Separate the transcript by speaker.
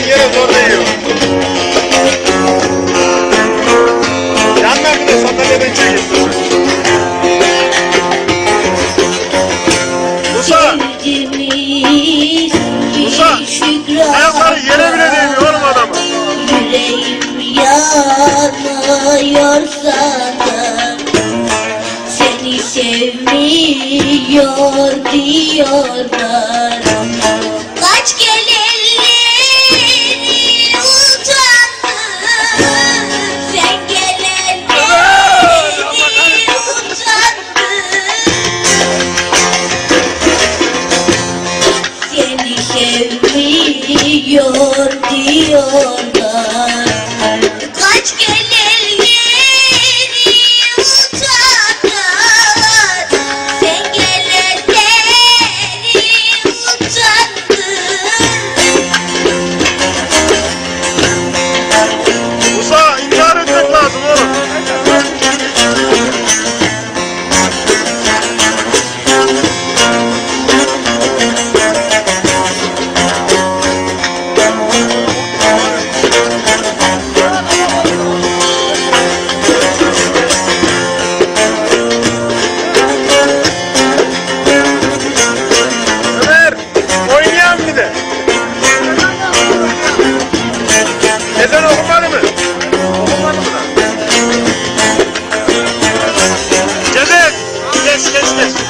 Speaker 1: Yerden yere zor değiyor. Yandan bir de sandalyeden. Musa! Musa, Ayakları yere bile değmiyor oğlum adamın.
Speaker 2: Yüreğim yanıyor Seni sevmiyor diyorlar Seni sevmiyor diyorlar against this.